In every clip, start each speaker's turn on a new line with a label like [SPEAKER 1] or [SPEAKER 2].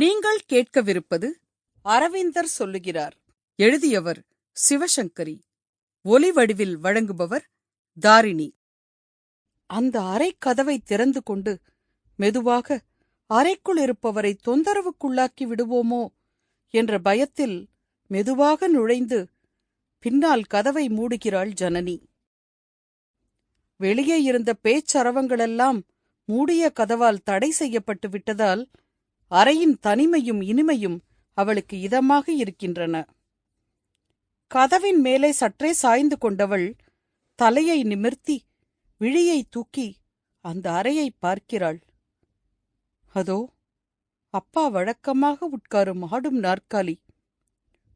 [SPEAKER 1] நீங்கள் கேட்கவிருப்பது அரவிந்தர் சொல்லுகிறார். எழுதியவர் சிவசங்கரி. ஒலி வடிவில் வழங்குபவர் தாரிணி. அந்த அறை கதவை திறந்து கொண்டு மெதுவாக அறைக்குள் இருப்பவரை தொந்தரவுக்குள்ளாக்கி விடுவோமோ? என்ற பயத்தில் மெதுவாக நுழைந்து பின்னால் கதவை மூடுகிறாள் ஜனனி. வெளியே இருந்த பேச்சரவங்களெல்லாம் மூடிய கதவால் தடை செய்யப்பட்டு விட்டதால் அறையின் தனிமையும் இனிமையும் அவளுக்கு இதமாக இருக்கின்றன. கதவின் மேலே சற்றே சாய்ந்து கொண்டவள் தலையை நிமிர்த்தி விழியை தூக்கி அந்த அறையை பார்க்கிறாள். அதோ அப்பா வழக்கமாக உட்காரும் ஆடும் நாற்காலி.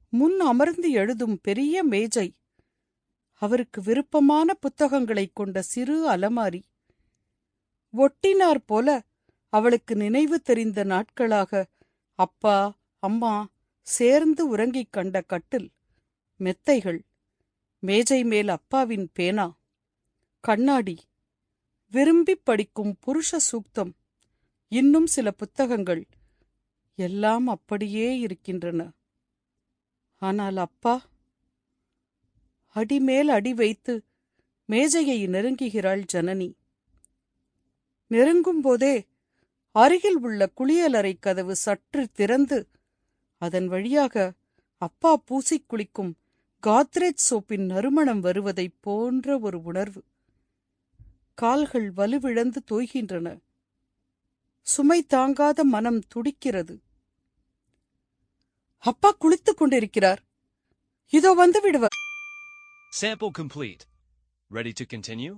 [SPEAKER 1] முன் அமர்ந்து எழுதும் பெரிய மேஜை. அவருக்கு விருப்பமான புத்தகங்களைக் கொண்ட சிறு அலமாரி. ஒட்டினார் போல அவளுக்கு நினைவு தெரிந்த நாட்களாக அப்பா அம்மா சேர்ந்து உறங்கிக் கண்ட கட்டில் மெத்தைகள் மேஜை மேல் அப்பாவின் பேனா கண்ணாடி விரும்பிப் படிக்கும் புருஷ சூக்தம் இன்னும் சில புத்தகங்கள் எல்லாம் அப்படியே இருக்கின்றன. ஆனால் அப்பா அடிமேல் அடி வைத்து மேஜையை நெருங்குகிறாள் ஜனனி. நெருங்கும்போதே அருகில் உள்ள குளியலறை கதவு சற்று திறந்து அதன் வழியாக அப்பா பூசிக் குளிக்கும் காத்ரேஜ் சோப்பின் நறுமணம் வருவதைப் போன்ற ஒரு உணர்வு. கால்கள் வலுவிழந்து தோய்கின்றன. சுமை தாங்காத மனம் துடிக்கிறது. அப்பா குளித்துக் கொண்டிருக்கிறார். இதோ வந்து விடுவார்.
[SPEAKER 2] Sample complete. Ready to continue?